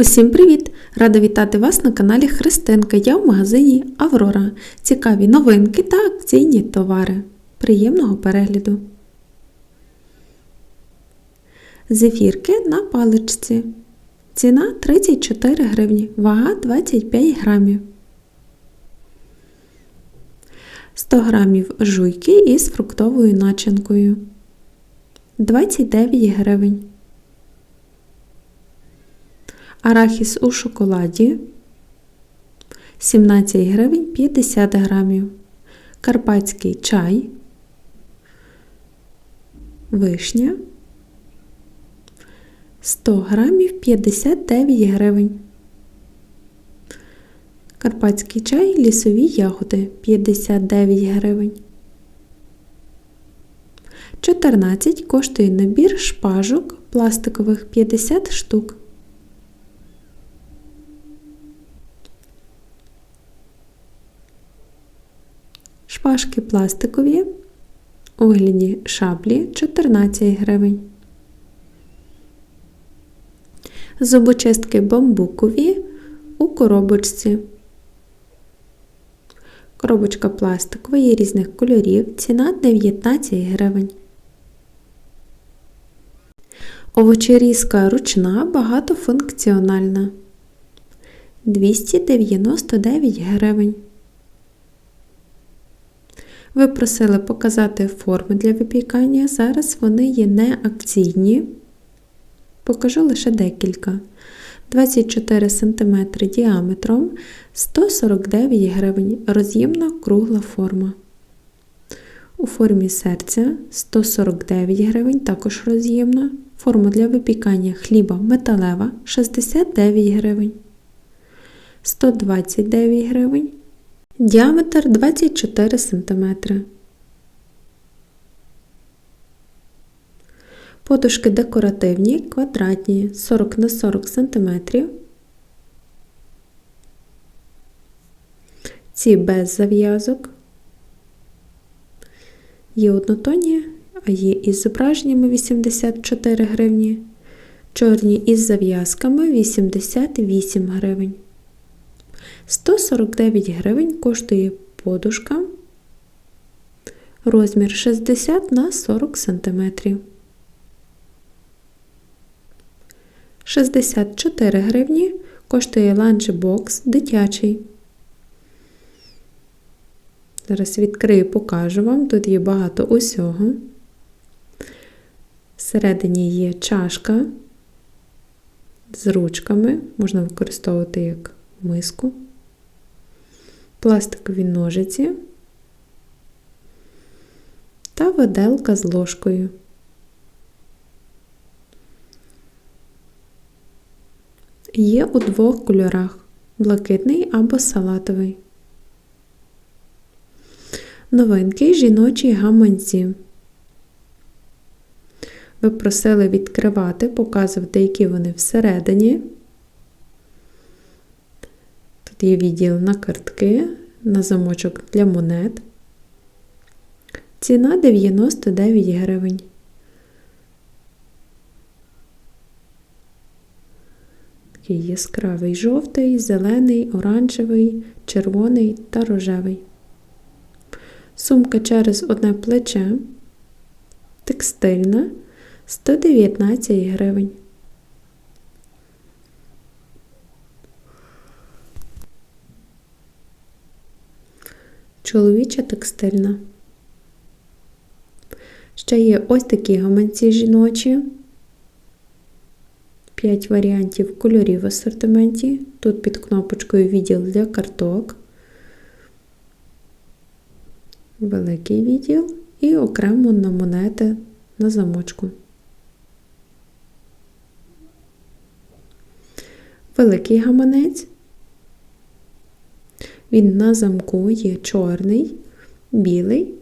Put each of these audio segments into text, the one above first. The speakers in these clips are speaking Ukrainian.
Усім привіт! Рада вітати вас на каналі Христинка. Я в магазині Аврора. Цікаві новинки та акційні товари. Приємного перегляду! Зефірки на паличці. Ціна 34 гривні, вага 25 грамів. 100 грамів жуйки із фруктовою начинкою. 29 гривень. Арахіс у шоколаді 17 гривень 50 грамів. Карпатський чай, вишня 100 грамів 59 гривень. Карпатський чай, лісові ягоди 59 гривень. 14 коштує набір шпажок пластикових 50 штук. Шпажки пластикові у вигляді шаблі 14 гривень. Зубочистки бамбукові у коробочці. Коробочка пластикова є різних кольорів. Ціна 19 гривень. Овочерізка ручна багатофункціональна. 299 гривень. Ви просили показати форми для випікання. Зараз вони є не акційні. Покажу лише декілька. 24 см діаметром 149 гривень. Роз'ємна кругла форма. У формі серця 149 гривень, також роз'ємна. Форма для випікання хліба металева 69 гривень. 129 гривень. Діаметр 24 см. Подушки декоративні, квадратні 40 на 40 см. Ці без зав'язок. Є однотонні, а є із зображеннями 84 гривні. Чорні із зав'язками 88 гривень. 149 гривень коштує подушка. Розмір 60 на 40 см. 64 гривні коштує ланчбокс дитячий. Зараз відкрию, покажу вам. Тут є багато усього. Всередині є чашка з ручками, можна використовувати як миску, пластикові ножиці та виделка з ложкою. Є у двох кольорах блакитний або салатовий. Новинки жіночі гаманці. Ви просили відкривати, показувати, які вони всередині. Є відділ на картки, на замочок для монет. Ціна 99 гривень. Такий яскравий жовтий, зелений, оранжевий, червоний та рожевий. Сумка через одне плече. Текстильна 119 гривень. Чоловіча текстильна. Ще є ось такі гаманці жіночі. 5 варіантів кольорів в асортименті. Тут під кнопочкою відділ для карток, великий відділ і окремо на монети на замочку. Великий гаманець. Він на замку є чорний, білий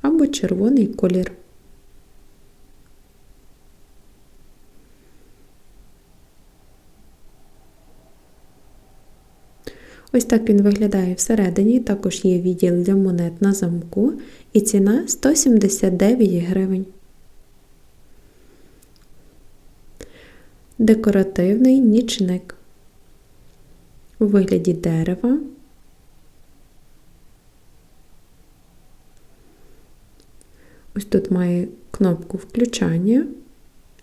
або червоний колір. Ось так він виглядає всередині, також є відділ для монет на замку і ціна 179 гривень. декоративний нічник у вигляді дерева. Ось тут має кнопку включання.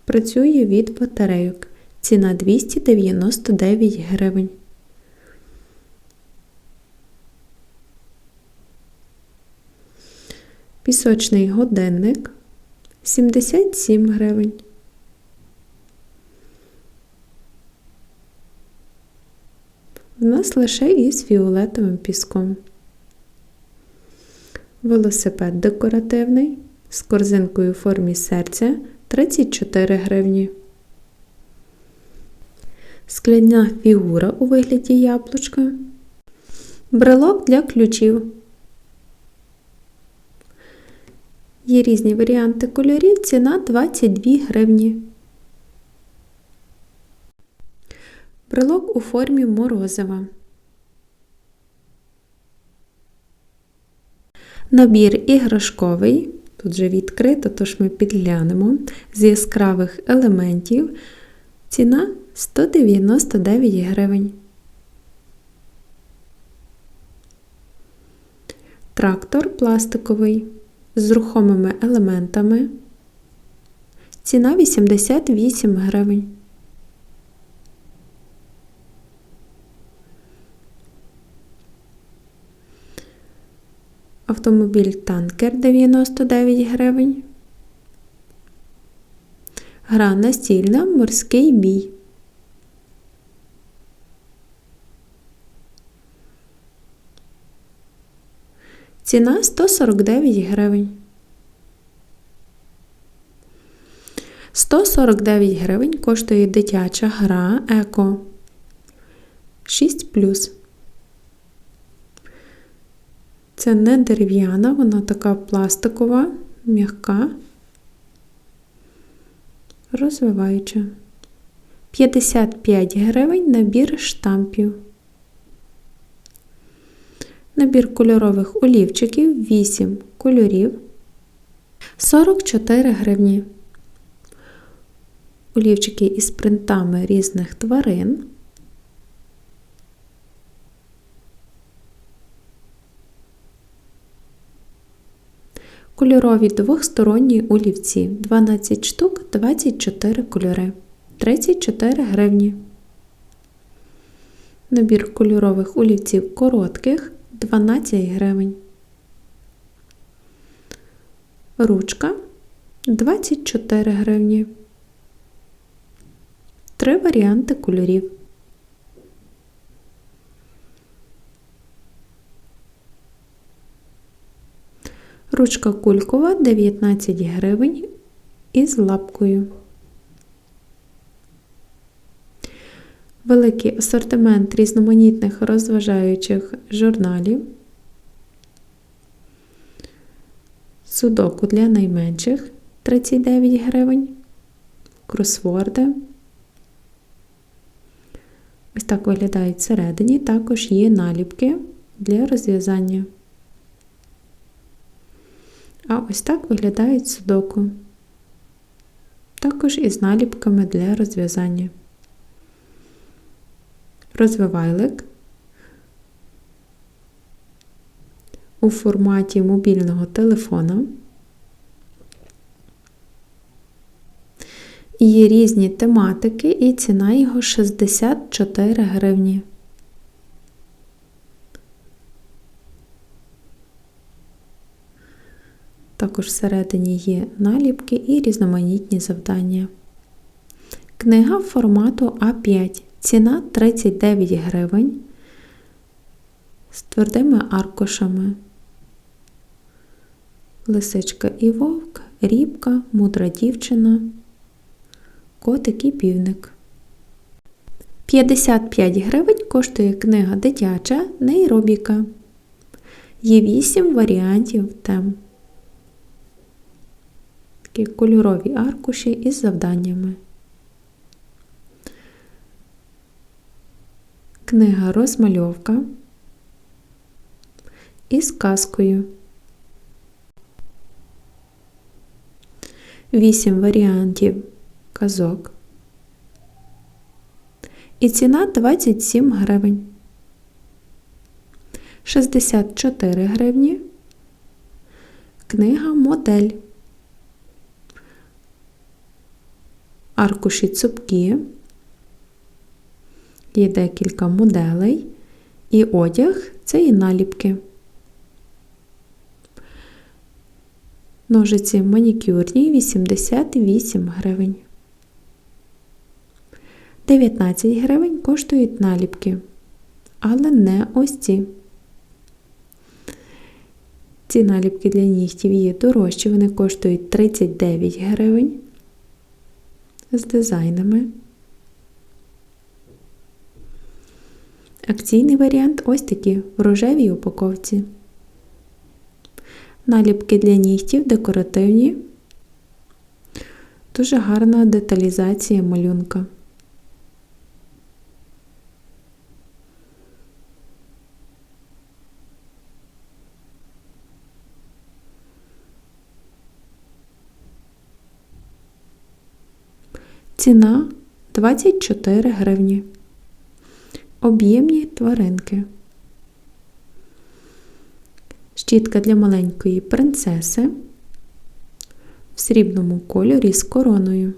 Працює від батарейок. Ціна 299 гривень. Пісочний годинник 77 гривень. В нас лише із фіолетовим піском. Велосипед декоративний з корзинкою у формі серця 34 гривні. Скляна фігура у вигляді яблучка. Брелок для ключів. Є різні варіанти кольорів, ціна 22 гривні. Брелок у формі морозива. Набір іграшковий. Тут вже відкрито, тож ми підглянемо з яскравих елементів. Ціна 199 гривень. Трактор пластиковий з рухомими елементами. Ціна 88 гривень. Автомобіль танкер 99 гривень. Гра настільна морський бій. Ціна 149 гривень. 149 гривень коштує дитяча гра Еко 6. Це не дерев'яна, вона така пластикова, м'яка, розвиваюча. 55 гривень набір штампів. Набір кольорових олівчиків 8 кольорів 44 гривні. Олівчики із принтами різних тварин. Кольорові двохсторонні олівці 12 штук 24 кольори 34 гривні. Набір кольорових олівців коротких 12 гривень. Ручка 24 гривні. Три варіанти кольорів. Ручка кулькова 19 гривень із лапкою. Великий асортимент різноманітних розважаючих журналів. Судоку для найменших 39 гривень. Кросворди. Ось так виглядають всередині. Також є наліпки для розв'язання. А ось так виглядають судоку. Також із наліпками для розв'язання. Розвивайлик у форматі мобільного телефона. Є різні тематики і ціна його 64 гривні. Також всередині є наліпки і різноманітні завдання. Книга формату А5. Ціна 39 гривень з твердими аркушами. Лисичка і вовк, рібка, мудра дівчина, котик і півник. 55 гривень коштує книга дитяча нейробіка. Є 8 варіантів тем такі кольорові аркуші із завданнями. Книга розмальовка із казкою. Вісім варіантів казок. і ціна 27 гривень. 64 гривні. Книга Модель. Аркуші цупкі. Є декілька моделей. І одяг це і наліпки. Ножиці манікюрні 88 гривень. 19 гривень коштують наліпки, але не ось ці. Ці наліпки для нігтів є дорожчі, вони коштують 39 гривень з дизайнами. Акційний варіант ось такі в рожевій упаковці. Наліпки для нігтів декоративні. Дуже гарна деталізація малюнка. Ціна 24 гривні. Об'ємні тваринки. Щітка для маленької принцеси в срібному кольорі з короною.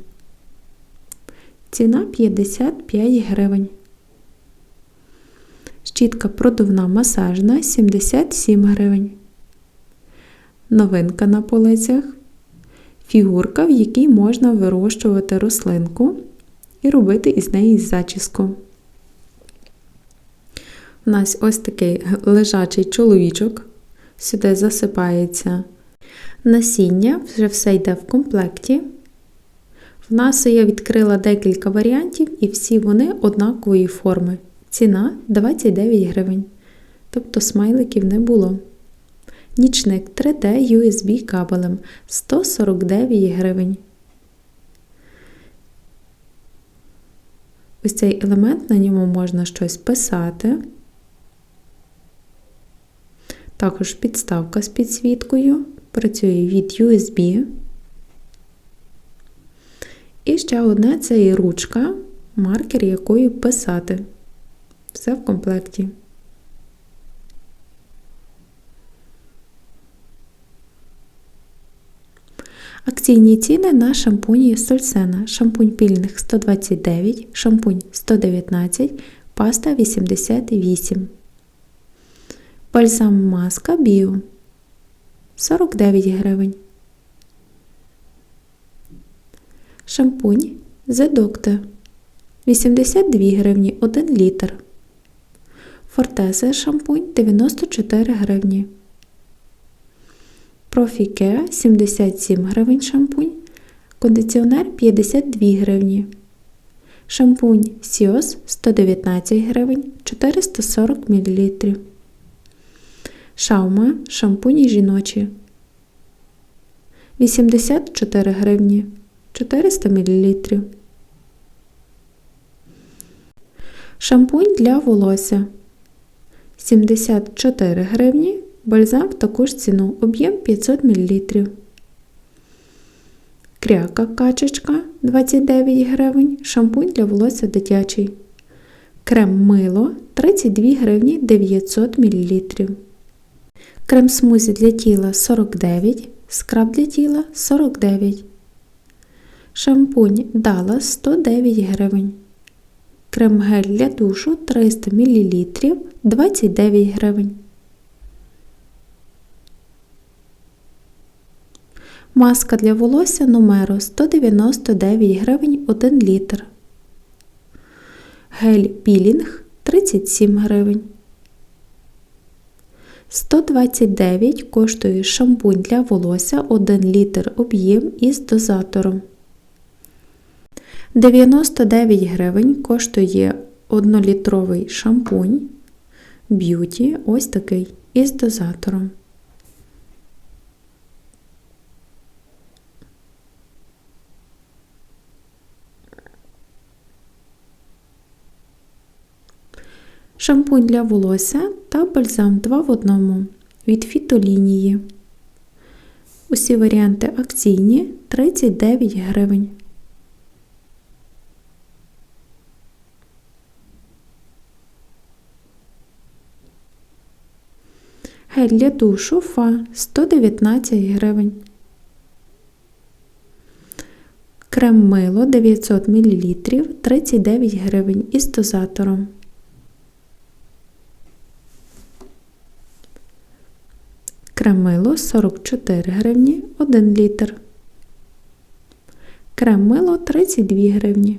Ціна 55 гривень. Щітка продувна масажна 77 гривень. Новинка на полицях. Фігурка, в якій можна вирощувати рослинку і робити із неї зачіску. У нас ось такий лежачий чоловічок. Сюди засипається насіння, вже все йде в комплекті. В нас я відкрила декілька варіантів, і всі вони однакової форми. Ціна 29 гривень. Тобто смайликів не було. Нічник 3D USB кабелем 149 гривень. Ось цей елемент на ньому можна щось писати. Також підставка з підсвіткою, працює від USB. І ще одне це і ручка, маркер якою писати. Все в комплекті. Акційні ціни на шампуні Сольсена. Шампунь пільних 129, шампунь 119, паста 88. Бальзам маска Біо 49 гривень. Шампунь The Doctor 82 гривні 1 літр. Фортезе шампунь 94 гривні. Профіке 77 гривень шампунь. Кондиціонер 52 гривні. Шампунь Сіос 119 гривень 440 мл. Шаума шампуні жіночі 84 гривні 400 мл. Шампунь для волосся 74 гривні. Бальзам в таку ж ціну. Об'єм 500 мл. Кряка качечка 29 гривень. Шампунь для волосся дитячий. Крем мило 32 гривні 900 мл. Крем смузі для тіла 49, скраб для тіла 49. Шампунь Дала 109 гривень. Крем гель для душу 300 мл 29 гривень. Маска для волосся Нумеро 199 гривень 1 літр. Гель пілінг 37 гривень. 129 коштує шампунь для волосся 1 літр об'єм із дозатором. 99 гривень коштує 1-літровий шампунь б'юті ось такий із дозатором. шампунь для волосся та бальзам 2 в 1 від фітолінії. Усі варіанти акційні 39 гривень. Гель для душу фа 119 гривень. Крем мило 900 мл 39 гривень із дозатором. Крем мило 44 гривні 1 літр. Крем мило 32 гривні.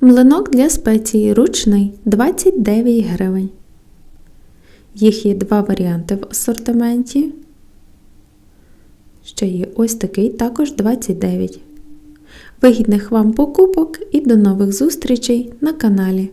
Млинок для спеції ручний 29 гривень. Їх є два варіанти в асортименті. Ще є ось такий, також 29. Вигідних вам покупок і до нових зустрічей на каналі.